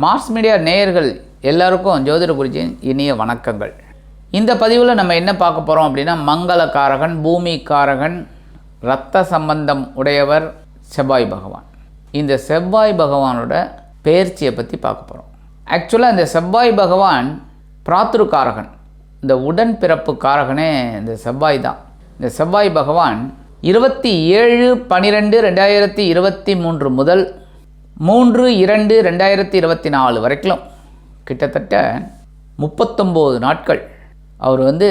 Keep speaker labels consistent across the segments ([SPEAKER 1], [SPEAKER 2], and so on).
[SPEAKER 1] Mars media நேயர்கள் எல்லாருக்கும் ஜோதிட குருஜியின் இனிய வணக்கங்கள். இந்த பதிவில் நம்ம என்ன பார்க்க போகிறோம் அப்படின்னா மங்களக்காரகன் பூமிக்காரகன் இரத்த சம்பந்தம் உடையவர் செவ்வாய் பகவான். இந்த செவ்வாய் பகவானோட பெயர்ச்சியை பற்றி பார்க்க போகிறோம் ஆக்சுவலாக இந்த செவ்வாய் பகவான் பிராத்துருக்காரகன். இந்த உடன் பிறப்பு காரகனே இந்த செவ்வாய் தான். இந்த செவ்வாய் பகவான் இருபத்தி ஏழு பன்னிரெண்டு ரெண்டாயிரத்தி இருபத்தி மூன்று முதல் மூன்று இரண்டு ரெண்டாயிரத்தி இருபத்தி நாலு வரைக்கும் கிட்டத்தட்ட முப்பத்தொம்போது நாட்கள் அவர் வந்து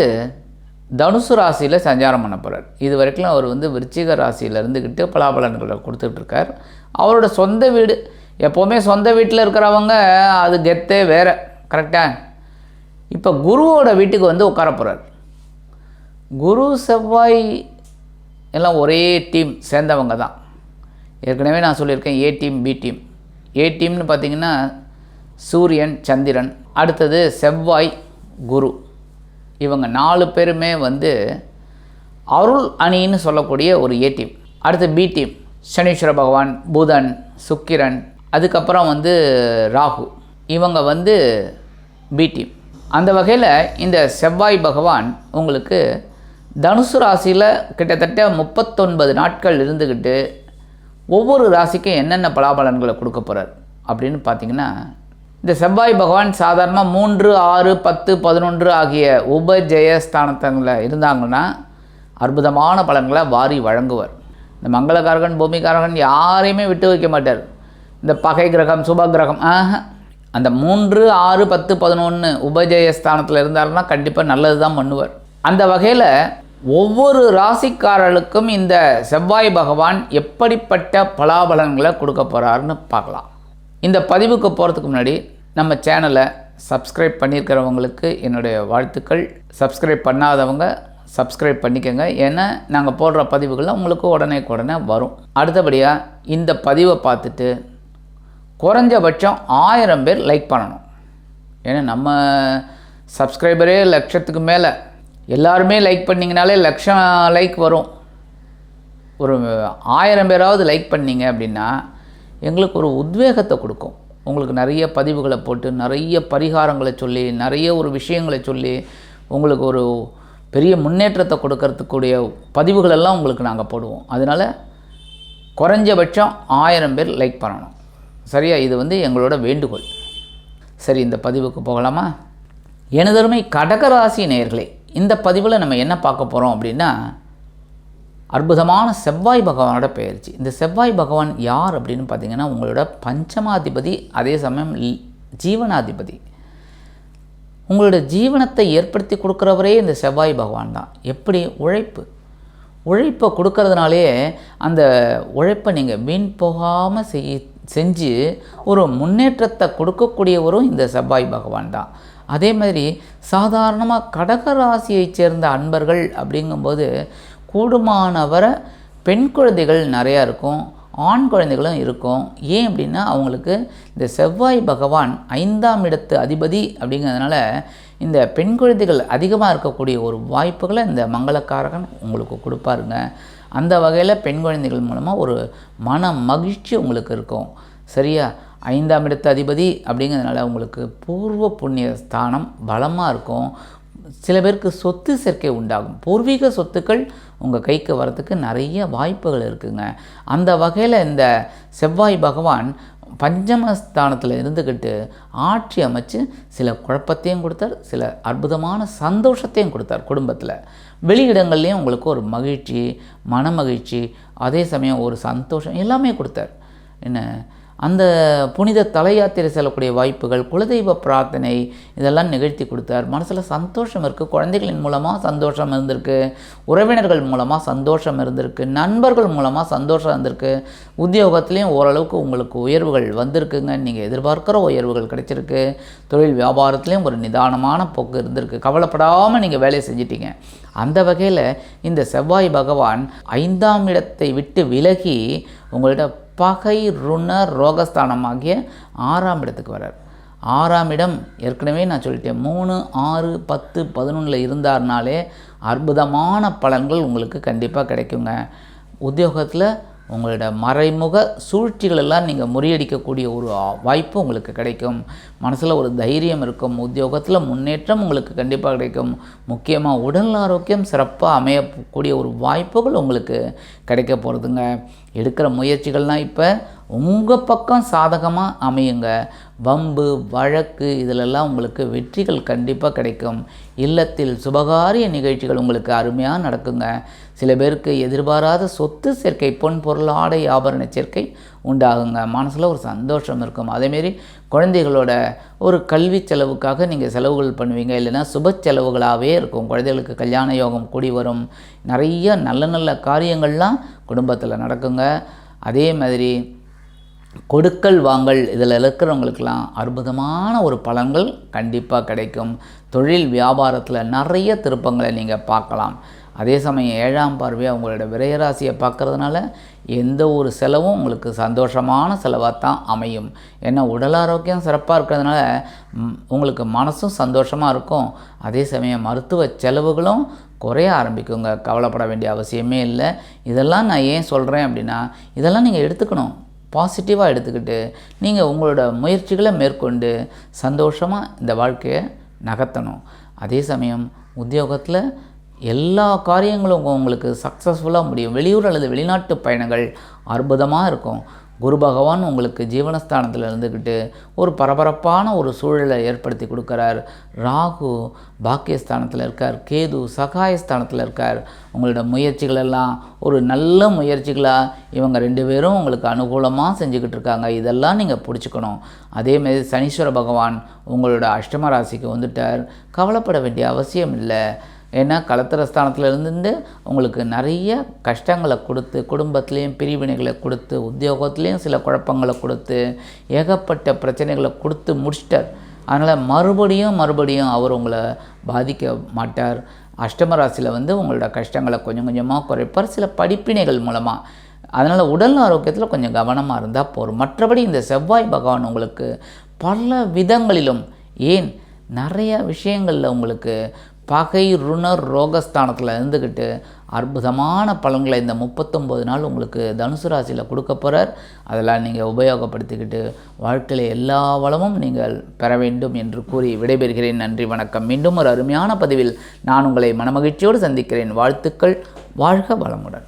[SPEAKER 1] தனுசு ராசியில் சஞ்சாரம் பண்ண போகிறார் இது வரைக்கும் அவர் வந்து விருச்சிக ராசியில் இருந்துக்கிட்டு பலாபலன்களை கொடுத்துட்ருக்கார் அவரோட சொந்த வீடு எப்போவுமே சொந்த வீட்டில் இருக்கிறவங்க அது கெத்தே வேறு கரெக்டாக இப்போ குருவோட வீட்டுக்கு வந்து உட்கார போகிறார் குரு செவ்வாய் எல்லாம் ஒரே டீம் சேர்ந்தவங்க தான். ஏற்கனவே நான் சொல்லியிருக்கேன் A team B team A டீம்னு பார்த்தீங்கன்னா சூரியன் சந்திரன். அடுத்தது செவ்வாய் குரு. இவங்க நாலு பேருமே வந்து அருள் அணின்னு சொல்லக்கூடிய ஒரு ஏ டீம் அடுத்து பி டீம் சனீஸ்வர பகவான் புதன் சுக்கிரன். அதுக்கப்புறம் வந்து ராகு. இவங்க வந்து பி டீம் அந்த வகையில் இந்த செவ்வாய் பகவான் உங்களுக்கு தனுசு ராசியில் கிட்டத்தட்ட முப்பத்தொன்பது நாட்கள் இருந்துக்கிட்டு ஒவ்வொரு ராசிக்கும் என்னென்ன பலாபலன்களை கொடுக்க போகிறார் அப்படின்னு பார்த்தீங்கன்னா இந்த செவ்வாய் பகவான் சாதாரணமாக மூன்று ஆறு பத்து பதினொன்று ஆகிய உபஜெயஸ்தானத்தங்களில் இருந்தாங்கன்னா அற்புதமான பலன்களை வாரி வழங்குவார். இந்த மங்களகாரகன் பூமிகாரகன் யாரையுமே விட்டு வைக்க மாட்டார். இந்த பகை கிரகம் சுப கிரகம் ஆஹா அந்த மூன்று ஆறு பத்து பதினொன்று உபஜெயஸ்தானத்தில் இருந்தாருன்னா கண்டிப்பாக நல்லது தான் பண்ணுவார். அந்த வகையில் ஒவ்வொரு ராசிக்காரர்களுக்கும் இந்த செவ்வாய் பகவான் எப்படிப்பட்ட பலாபலன்களை கொடுக்க போகிறாருன்னு பார்க்கலாம். இந்த பதிவுக்கு போகிறதுக்கு முன்னாடி நம்ம சேனலை சப்ஸ்கிரைப் பண்ணியிருக்கிறவங்களுக்கு என்னுடைய வாழ்த்துக்கள். சப்ஸ்கிரைப் பண்ணாதவங்க சப்ஸ்கிரைப் பண்ணிக்கோங்க. ஏன்னா நாங்கள் போடுற பதிவுகள்லாம் உங்களுக்கு உடனே உடனே வரும். அடுத்தபடியாக இந்த பதிவை பார்த்துட்டு குறைஞ்சபட்சம் ஆயிரம் பேர் லைக் பண்ணணும். ஏன்னா நம்ம சப்ஸ்கிரைபரே லட்சத்துக்கு மேலே எல்லாருமே லைக் பண்ணிங்கனாலே லட்சம் லைக் வரும். ஒரு ஆயிரம் பேராவது லைக் பண்ணீங்க அப்படின்னா எங்களுக்கு ஒரு உத்வேகத்தை கொடுக்கும். உங்களுக்கு நிறைய பதிவுகளை போட்டு நிறைய பரிகாரங்களை சொல்லி நிறைய ஒரு விஷயங்களை சொல்லி உங்களுக்கு ஒரு பெரிய முன்னேற்றத்தை கொடுக்கறதுக்கூடிய பதிவுகளெல்லாம் உங்களுக்கு நாங்கள் போடுவோம். அதனால் குறைஞ்சபட்சம் ஆயிரம் பேர் லைக் பண்ணணும். சரியா? இது வந்து எங்களோட வேண்டுகோள். சரி இந்த பதிவுக்கு போகலாமா? எனதருமை கடகராசி நேர்களே இந்த பதிவில் நம்ம என்ன பார்க்க போகிறோம் அப்படின்னா அற்புதமான செவ்வாய் பகவானோட பெயர்ச்சி. இந்த செவ்வாய் பகவான் யார் அப்படின்னு பார்த்தீங்கன்னா உங்களோட பஞ்சமாதிபதி அதே சமயம் ஜீவனாதிபதி. உங்களோட ஜீவனத்தை ஏற்படுத்தி கொடுக்குறவரே இந்த செவ்வாய் பகவான் தான். எப்படி? உழைப்பு. உழைப்பை கொடுக்கறதுனாலே அந்த உழைப்பை நீங்கள் வீண் போகாமல் செய் செஞ்சு ஒரு முன்னேற்றத்தை கொடுக்கக்கூடியவரும் இந்த செவ்வாய் பகவான் தான். அதே மாதிரி சாதாரணமாக கடகராசியை சேர்ந்த அன்பர்கள் அப்படிங்கும்போது கூடுமானவரை பெண் குழந்தைகள் நிறையா இருக்கும் ஆண் குழந்தைகளும் இருக்கும். ஏன் அப்படின்னா அவங்களுக்கு இந்த செவ்வாய் பகவான் ஐந்தாம் இடத்து அதிபதி அப்படிங்கிறதுனால இந்த பெண் குழந்தைகள் அதிகமாக இருக்கக்கூடிய ஒரு வாய்ப்புகளை இந்த மங்களக்காரகன் உங்களுக்கு கொடுப்பாருங்க. அந்த வகையில் பெண் குழந்தைகள் மூலமாக ஒரு மன மகிழ்ச்சி உங்களுக்கு இருக்கும். சரியா? ஐந்தாம் இடத்து அதிபதி அப்படிங்கிறதுனால உங்களுக்கு பூர்வ புண்ணிய ஸ்தானம் பலமாக இருக்கும். சில பேருக்கு சொத்து சேர்க்கை உண்டாகும். பூர்வீக சொத்துக்கள் உங்கள் கைக்கு வரத்துக்கு நிறைய வாய்ப்புகள் இருக்குங்க. அந்த வகையில் இந்த செவ்வாய் பகவான் பஞ்சமஸ்தானத்தில் இருந்துக்கிட்டு ஆட்சி அமைச்சு சில குழப்பத்தையும் கொடுத்தார் சில அற்புதமான சந்தோஷத்தையும் கொடுத்தார் குடும்பத்தில். வெளியிடங்கள்லேயும் உங்களுக்கு ஒரு மகிழ்ச்சி மன மகிழ்ச்சி அதே சமயம் ஒரு சந்தோஷம் எல்லாமே கொடுத்தார். என்ன? அந்த புனித தலை யாத்திரை செல்லக்கூடிய வாய்ப்புகள் குலதெய்வ பிரார்த்தனை இதெல்லாம் நிகழ்த்தி கொடுத்தார். மனசில் சந்தோஷம் இருக்குது குழந்தைகளின் மூலமாக சந்தோஷம் இருந்திருக்கு. உறவினர்கள் மூலமாக சந்தோஷம் இருந்திருக்கு. நண்பர்கள் மூலமாக சந்தோஷம் இருந்திருக்கு. உத்தியோகத்துலேயும் ஓரளவுக்கு உங்களுக்கு உயர்வுகள் வந்திருக்குங்க. நீங்கள் எதிர்பார்க்குற உயர்வுகள் கிடைச்சிருக்கு. தொழில் வியாபாரத்துலேயும் ஒரு நிதானமான போக்கு இருந்திருக்கு. கவலைப்படாமல் நீங்கள் வேலையை செஞ்சிட்டீங்க. அந்த வகையில் இந்த செவ்வாய் பகவான் ஐந்தாம் இடத்தை விட்டு விலகி உங்கள்கிட்ட பகை ருண ரோகஸ்தானமாகிய ஆறாம் இடத்துக்கு வரார் ஆறாம் இடம் ஏற்கனவே நான் சொல்லிட்டேன். மூணு ஆறு பத்து பதினொன்றில் இருந்தார்னாலே அற்புதமான பலன்கள் உங்களுக்கு கண்டிப்பாக கிடைக்குங்க. உத்தியோகத்தில் உங்களோட மறைமுக சூழ்ச்சிகளெல்லாம் நீங்கள் முறியடிக்கக்கூடிய ஒரு வாய்ப்பு உங்களுக்கு கிடைக்கும். மனசில் ஒரு தைரியம் இருக்கும். உத்தியோகத்தில் முன்னேற்றம் உங்களுக்கு கண்டிப்பாக கிடைக்கும். முக்கியமாக உடல் ஆரோக்கியம் சிறப்பாக அமையக்கூடிய ஒரு வாய்ப்புகள் உங்களுக்கு கிடைக்க போகிறதுங்க எடுக்கிற முயற்சிகள்லாம் இப்போ உங்கள் பக்கம் சாதகமாக அமையுங்க. வம்பு வழக்கு இதிலெல்லாம் உங்களுக்கு வெற்றிகள் கண்டிப்பாக கிடைக்கும். இல்லத்தில் சுபகாரிய நிகழ்ச்சிகள் உங்களுக்கு அருமையாக நடக்குங்க. சில பேருக்கு எதிர்பாராத சொத்து சேர்க்கை பொன் பொருள் ஆடை ஆபரண சேர்க்கை உண்டாகுங்க. மனசில் ஒரு சந்தோஷம் இருக்கும். அதேமாரி குழந்தைகளோட ஒரு கல்வி செலவுக்காக நீங்கள் செலவுகள் பண்ணுவீங்க. இல்லைன்னா சுப செலவுகளாகவே இருக்கும். குழந்தைகளுக்கு கல்யாண யோகம் கூடி வரும். நிறைய நல்ல நல்ல காரியங்கள்லாம் குடும்பத்தில் நடக்குங்க. அதே மாதிரி கொடுக்கல் வாங்கல் இதில் இருக்கிறவங்களுக்கெல்லாம் அற்புதமான ஒரு பலன்கள் கண்டிப்பாக கிடைக்கும். தொழில் வியாபாரத்தில் நிறைய திருப்பங்களை நீங்கள் பார்க்கலாம். அதே சமயம் ஏழாம் பார்வையாக உங்களோட விரயராசியை பார்க்கறதுனால எந்த ஒரு செலவும் உங்களுக்கு சந்தோஷமான செலவாக தான் அமையும். ஏன்னா உடல் ஆரோக்கியம் சிறப்பாக இருக்கிறதுனால உங்களுக்கு மனசும் சந்தோஷமாக இருக்கும். அதே சமயம் மருத்துவ செலவுகளும் குறைய ஆரம்பிக்குங்க. கவலைப்பட வேண்டிய அவசியமே இல்லை. இதெல்லாம் நான் ஏன் சொல்கிறேன் அப்படின்னா இதெல்லாம் நீங்கள் எடுத்துக்கணும். பாசிட்டிவாக எடுத்துக்கிட்டு நீங்கள் உங்களோட முயற்சிகளை மேற்கொண்டு சந்தோஷமாக இந்த வாழ்க்கையை நகர்த்தணும். அதே சமயம் உத்தியோகத்தில் எல்லா காரியங்களும் உங்களுக்கு சக்ஸஸ்ஃபுல்லாக முடியும். வெளியூர் அல்லது வெளிநாட்டு பயணங்கள் அற்புதமாக இருக்கும். குரு பகவான் உங்களுக்கு ஜீவனஸ்தானத்தில் இருந்துக்கிட்டு ஒரு பரபரப்பான ஒரு சூழலை ஏற்படுத்தி கொடுக்குறார். ராகு பாக்கியஸ்தானத்தில் இருக்கார். கேது சகாயஸ்தானத்தில் இருக்கார். உங்களோட முயற்சிகளெல்லாம் ஒரு நல்ல முயற்சிகளாக இவங்க ரெண்டு பேரும் உங்களுக்கு அனுகூலமாக செஞ்சுக்கிட்டு இருக்காங்க. இதெல்லாம் நீங்கள் பிடிச்சிக்கணும். அதேமாரி சனீஸ்வர பகவான் உங்களோட அஷ்டம ராசிக்கு வந்துட்டார். கவலைப்பட வேண்டிய அவசியம் இல்லை. ஏன்னா கலத்திரஸ்தானத்தில் உங்களுக்கு நிறைய கஷ்டங்களை கொடுத்து குடும்பத்துலேயும் பிரிவினைகளை கொடுத்து உத்தியோகத்துலேயும் சில குழப்பங்களை கொடுத்து ஏகப்பட்ட பிரச்சனைகளை கொடுத்து முடிச்சிட்டார். அதனால் மறுபடியும் மறுபடியும் அவர் உங்களை பாதிக்க மாட்டார். அஷ்டம ராசியில் வந்து உங்களோட கஷ்டங்களை கொஞ்சம் கொஞ்சமாக குறைப்பார். சில படிப்பினைகள் மூலமாக அதனால் உடல் ஆரோக்கியத்தில் கொஞ்சம் கவனமாக இருந்தால் போதும். மற்றபடி இந்த செவ்வாய் பகவான் உங்களுக்கு பல விதங்களிலும் ஏன் நிறைய விஷயங்களில் உங்களுக்கு பகை ருணர் ரோகஸ்தானத்தில் இருந்துக்கிட்டு அற்புதமான பலன்களை இந்த முப்பத்தொம்போது நாள் உங்களுக்கு தனுசு ராசியில் கொடுக்க போகிறார் அதெல்லாம் நீங்கள் உபயோகப்படுத்திக்கிட்டு வாழ்க்கையில் எல்லா வளமும் நீங்கள் பெற வேண்டும் என்று கூறி விடைபெறுகிறேன். நன்றி வணக்கம். மீண்டும் ஒரு அருமையான பதிவில் நான் உங்களை மனமகிழ்ச்சியோடு சந்திக்கிறேன். வாழ்த்துக்கள். வாழ்க வளமுடன்.